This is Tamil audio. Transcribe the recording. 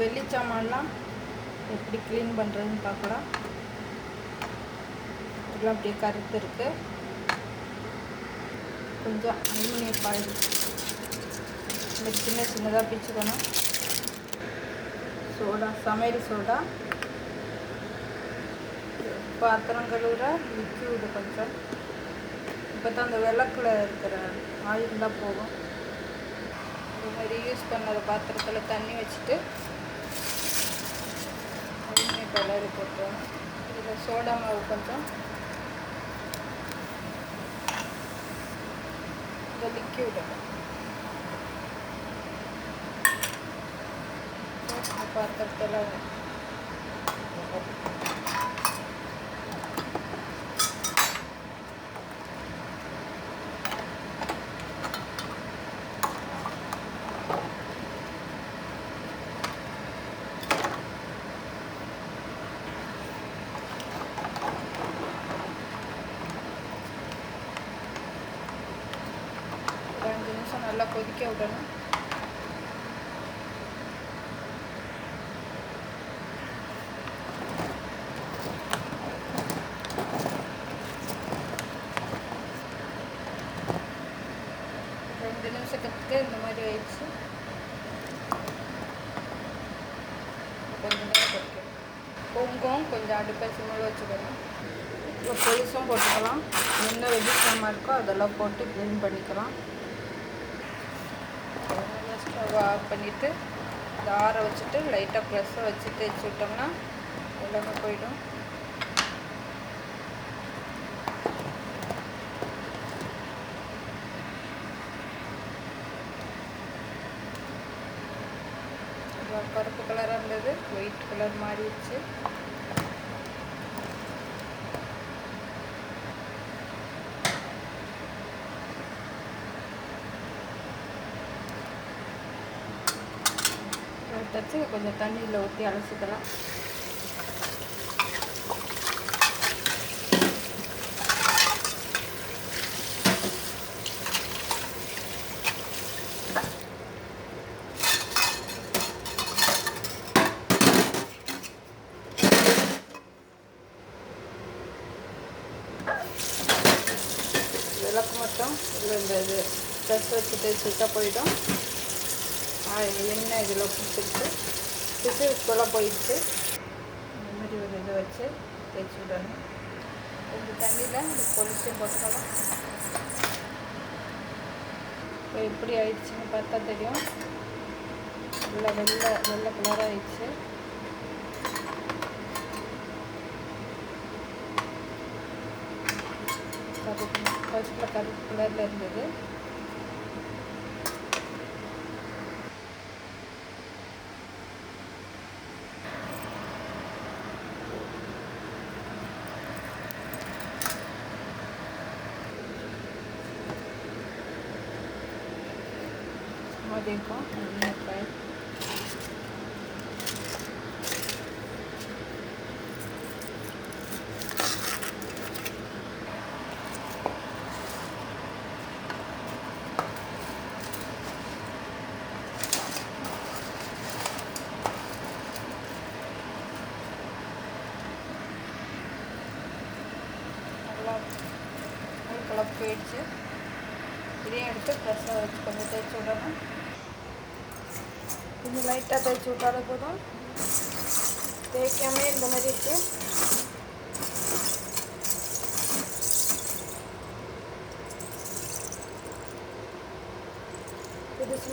வெள்ளி சாமான்லாம் எப்படி க்ளீன் பண்ணுறதுன்னு பார்க்கலாம். இதெல்லாம் அப்படியே கருத்து இருக்குது கொஞ்சம் அலுமினிய பாயில் இந்த சின்ன சின்னதாக பிச்சுக்கணும். சோடா சமையல் சோடா. பாத்திரம் கழுவுற லிக்யூடு கொஞ்சம். இப்போ தான் அந்த விளக்கில் இருக்கிற ஆயில் தான் போகும். இது மாதிரி யூஸ் பண்ணுற பாத்திரத்தில் தண்ணி வச்சுட்டு அலுமினிய கலர் போட்டுருவோம் இதில் சோடா மாவு கொஞ்சம் இந்த லிக்யூடு பாத்திரத்தில் ஒரு அஞ்சு நிமிஷம் நல்லா கொதிக்க விடணும். ரெண்டு நிமிஷத்துக்கு இந்த மாதிரி ஆயிடுச்சு. கொஞ்சம் நேரம் பொங்கும் கொஞ்சம் அடுப்பை சிம்மில் வச்சுக்கணும். இப்போ பொலிசும் போட்டுக்கலாம். என்ன வெஜிடபிள் இருக்கோ அதெல்லாம் போட்டு க்ளீன் பண்ணிக்கலாம். ஸ்டவ் ஆஃப் பண்ணிவிட்டு இதை ஆற வச்சுட்டு லைட்டாக ப்ரெஸ்ஸை வச்சு தேய்ச்சி விட்டோம்னா எல்லாமே போயிடும். கருப்பு கலராக இருந்தது. ஒயிட் கலர் மாறிடுச்சு. எடுத்து கொஞ்சம் தண்ணியில் ஊற்றி அலசிக்கலாம். விளக்கு மட்டும் இல்லை இந்த இது ட்ரெஸ் வச்சு தேய்ச்சி விட்டா போயிடும். எண்ணெய் இதில் கொடுத்துட்டு பிசு இப்போலாம் போயிடுச்சு. இந்த மாதிரி ஒரு இதை வச்சு தேய்ச்சி விடணும். கொஞ்சம் தண்ணியில் இந்த பொலிச்சும் போட்டுக்கலாம். இப்போ எப்படி ஆயிடுச்சுன்னு பார்த்தா தெரியும். நல்லா வெள்ளை வெள்ளை கலராக ஆயிடுச்சு. கருப்பு ஃபர்ஸ்ட்டில் கருப்பு கலரில் இருந்தது. देखो हमने फ्राई நல்லா நல்லா குழப்பு போயிடுச்சு இதையும் எடுத்து ப்ரெஸ்ஸை வச்சு கொஞ்சம் தேய்ச்சி விடணும் கொஞ்சம் லைட்டாக தேய்ச்சி விட்டாலே போதும் தேய்க்காமே இந்த மாதிரி இருக்கு புதுசு